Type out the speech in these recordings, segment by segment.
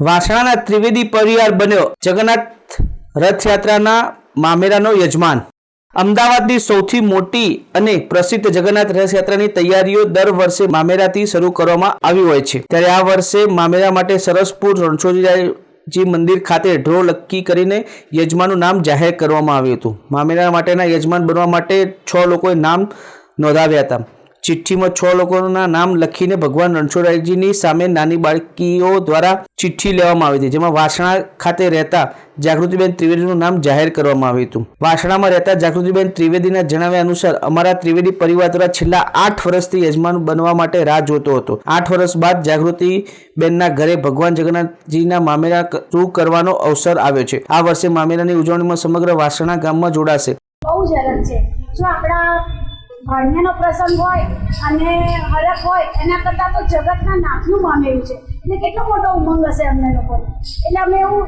વાસણાના ત્રિવેદી પરિવાર બન્યો જગન્નાથ રથયાત્રાના મામેરાનો યજમાન. અમદાવાદની સૌથી મોટી અને પ્રસિદ્ધ જગન્નાથ રથયાત્રાની તૈયારીઓ દર વર્ષે મામેરાથી શરૂ કરવામાં આવી હોય છે. ત્યારે આ વર્ષે મામેરા માટે સરસપુર રણછોડજી મંદિર ખાતે ડ્રો લક્કી કરીને યજમાનનું નામ જાહેર કરવામાં આવ્યું હતું. મામેરા માટેના યજમાન બનવા માટે છ લોકોએ નામ નોંધાવ્યા હતા. ચિઠ્ઠીમાં છ લોકોના નામ લખીને ભગવાન રણછોડરાયજીની સામે નાની બાળકીઓ દ્વારા ચિઠ્ઠી લેવામાં આવી હતી, જેમાં વાસણા ખાતે રહેતા જાગૃતિબેન ત્રિવેદીનું નામ જાહેર કરવામાં આવ્યું હતું. વાસણામાં રહેતા જાગૃતિબેન ત્રિવેદીના જણાવ્યા અનુસાર, અમારા ત્રિવેદી પરિવાર દ્વારા છેલ્લા આઠ વર્ષથી યજમાન બનવા માટે રાહ જોતો હતો. આઠ વર્ષ બાદ જાગૃતિબેનના ઘરે ભગવાન જગન્નાથજીના મામેરા શરૂ કરવાનો અવસર આવ્યો છે. આ વર્ષે મામેરાની ઉજવણીમાં સમગ્ર વાસણા ગામમાં જોડાશે. બહુ જ છે. જો આપણા ભાણિયાનો પ્રસંગ હોય અને હરખ હોય, એના કરતાં તો જગતના નાથનું મામેરું છે. એટલે કેટલો મોટો ઉમંગ હશે અમને લોકોને. એટલે અમે એવું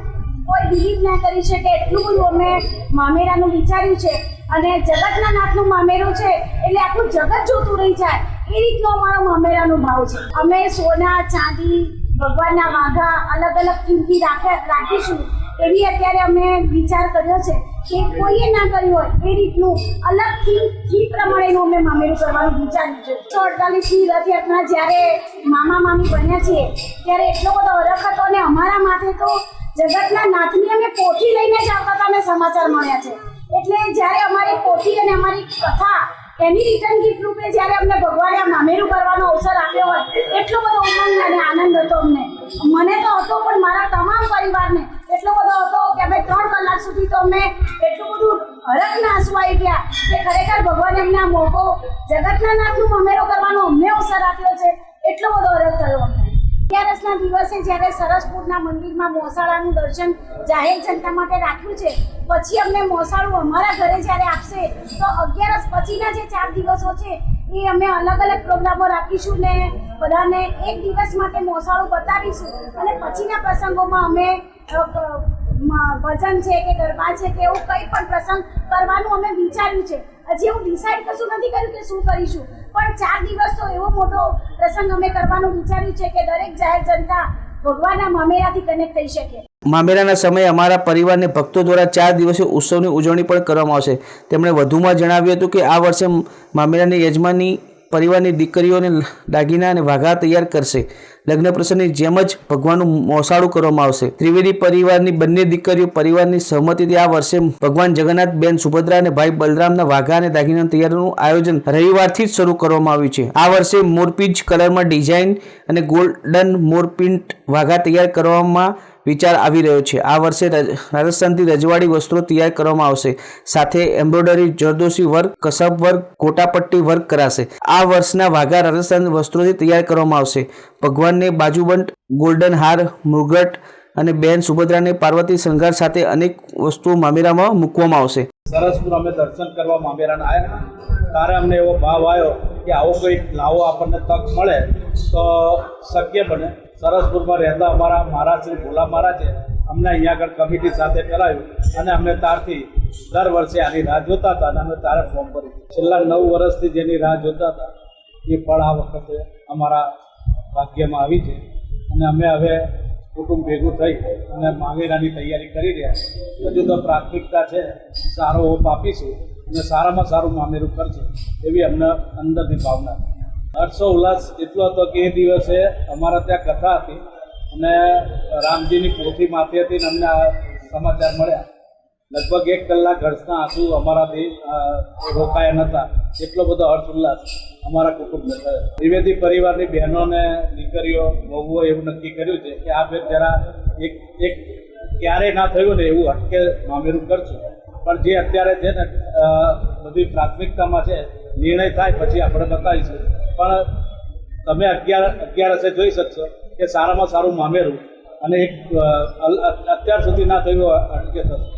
કોઈ બિલીવ ના કરી શકે, એટલું બધું અમે મામેરાનું વિચાર્યું છે. અને જગતના નાથનું મામેરું છે, એટલે આખું જગત જોતું રહી જાય. એ રીતનો અમારો મામેરાનો ભાવ છે. અમે સોના, ચાંદી, ભગવાનના વાઘા અલગ અલગ કિંમતી રાખે, રાખીશું. એવી અત્યારે અમે વિચાર કર્યો છે કે કોઈએ ના કર્યું હોય એ રીતનું અલગ થીમ થીમ પ્રમાણેનું અમે મામેરું કરવાનું વિચાર્યું છે. તો અડતાલીસની રથયાત્રા જ્યારે મામા મામી બન્યા છીએ, ત્યારે એટલો બધો અરખ હતો અને અમારા માથે તો જગતના નાથની અમે પોથી લઈને જ આવતા હતા અમે સમાચાર મળ્યા છે. એટલે જ્યારે અમારી પોથી અને અમારી કથા એની રિટર્ન ગિફ્ટ રૂપે જ્યારે અમને ભગવાને મામેરું કરવાનો અવસર આપ્યો હોય, એટલો બધો ઉમંગ અને આનંદ હતો અમને. મને તો હતો પણ મારા તમામ પરિવારને એટલો બધો હતો કે અમે ત્રણ કલાક સુધી તો અમે એટલું બધું હરખના આંસુ આવી ગયા કે ખરેખર ભગવાન એમને આ મોકો જગતના નામનું મામેરો કરવાનો અમને અવસર આપ્યો છે. એટલો બધો હરખ થયો અમને. અગિયારસના દિવસે જ્યારે સરસપુરના મંદિરમાં મોસાળાનું દર્શન જાહેર જનતા માટે રાખ્યું છે, પછી અમને મોસાળું અમારા ઘરે જ્યારે આપશે, તો અગિયારસ પછીના જે ચાર દિવસો છે એ અમે અલગ અલગ પ્રોગ્રામો રાખીશું ને બધાને એક દિવસ માટે મોસાળું બતાવીશું. અને પછીના પ્રસંગોમાં અમે ભજન છે કે ગરબા છે કે એવું કંઈ પણ પ્રસંગ કરવાનું અમે વિચાર્યું છે. હજી એવું ડિસાઈડ કશું નથી કર્યું કે શું કરીશું. પણ ચાર દિવસ તો એવો મોટો પ્રસંગ અમે કરવાનું વિચાર્યું છે કે દરેક જાહેર જનતા ભગવાનના મામેરાથી કનેક્ટ થઈ શકે. મામેરાના સમયે અમારા પરિવારને ભક્તો દ્વારા ચાર દિવસે ઉત્સવની ઉજવણી પણ કરવામાં આવશે. તેમણે વધુમાં જણાવ્યું હતું કે આ વર્ષે મામેરાની યજમાની પરિવારની દીકરીઓને દાગીના અને વાઘા તૈયાર કરશે. લગ્ન પ્રસંગની જેમ જ ભગવાનનું મોસાળું કરવામાં આવશે. ત્રિવેદી પરિવારની બંને દીકરીઓ પરિવારની સહમતિથી આ વર્ષે ભગવાન જગન્નાથ બેન સુભદ્રા અને ભાઈ બલરામના વાઘા અને દાગીના તૈયારનું આયોજન રવિવારથી જ શરૂ કરવામાં આવ્યું છે. આ વર્ષે મોરપીંચ કલરમાં ડિઝાઇન અને ગોલ્ડન મોરપિન્ટ વાઘા તૈયાર કરવામાં વિચાર આવી રહ્યો છે. આ વર્ષે રાજસ્થાનથી રજવાડી વસ્ત્રો તૈયાર કરવામાં આવશે. સાથે એમ્બ્રોઇડરી, જરદોશી વર્ક, કસબ વર્ક, કોટાપટ્ટી વર્ક કરાશે. આ વર્ષના વાઘા રાજસ્થાન વસ્ત્રોથી તૈયાર કરવામાં આવશે. ભગવાનને બાજુબંધ ગોલ્ડન હાર, મૃગટ અને બેન સુભદ્રાને પાર્વતી શૃંગાર સાથે અનેક વસ્તુઓ મામેરામાં મૂકવામાં આવશે. સરસપુર અમે દર્શન કરવા મામેરાના આવ્યા ત્યારે અમને એવો ભાવ આવ્યો કે આવો કંઈક લાવો આપણને તક મળે તો શક્ય બને. સરસપુરમાં રહેતા અમારા મહારાજ શ્રી ભોલા મહારાજે અમને અહીંયા આગળ કમિટી સાથે કરાવ્યું અને અમને ત્યારથી દર વર્ષે આની રાહ જોતા હતા અને અમે તારે ફોર્મ ભર્યું છેલ્લા નવ વર્ષથી જેની રાહ જોતા હતા, એ ફળ આ વખતે અમારા ભાગ્યમાં આવી છે. અને અમે હવે કુટુંબ ભેગું થઈ અને માવેરાની તૈયારી કરી રહ્યા હજુ તો પ્રાથમિકતા છે, સારો હોપ આપીશું અને સારામાં સારું મામેરું કરશે એવી અમને અંદરની ભાવના છે. હર્ષો ઉલ્લાસ એટલો હતો કે એ દિવસે અમારા ત્યાં કથા હતી અને રામજીની પોથી માથે હતી ને અમને સમાચાર મળ્યા. લગભગ એક કલાક હર્ષના આંસુ અમારાથી અ, રોકાયા નહોતા એટલો બધો હર્ષ ઉલ્લાસ અમારા કુટુંબ ત્રિવેદી પરિવારની બહેનોને દીકરીઓ વહુઓ એવું નક્કી કર્યું છે કે આ ફેર જરા એક એક ક્યારેય ના થયું ને એવું અટકે મામેરું કરશું. પણ જે અત્યારે છે ને બધી પ્રાથમિકતામાં છે નિર્ણય થાય પછી આપણે બતાવીશું. પણ તમે અગિયાર અગિયારસે જોઈ શકશો કે સારામાં સારું મામેરું અને એક અત્યાર સુધી ના થયું અટકે થશે.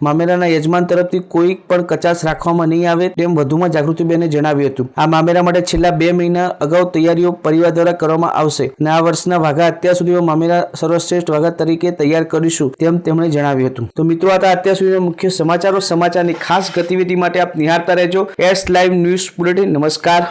મામેરાના યજમાન તરફથી કોઈ પણ કચાશ રાખવામાં નહીં આવે તેમ વધુમાં જાગૃતિબેને જણાવ્યું હતું. આ મામેરા માટે છેલ્લા બે મહિના અગાઉ તૈયારીઓ પરિવાર દ્વારા કરવામાં આવશે અને આ વર્ષના વાઘા અત્યાર સુધીમાં મામેરા સર્વશ્રેષ્ઠ વાઘા તરીકે તૈયાર કરીશું તેમ તેમણે જણાવ્યું હતું. તો મિત્રો, આ અત્યાર સુધીના મુખ્ય સમાચારો. સમાચારની ખાસ ગતિવિધિ માટે આપ નિહાળતા રહેજો. એસ લાઈવ ન્યૂઝ બુલેટિન નમસ્કાર.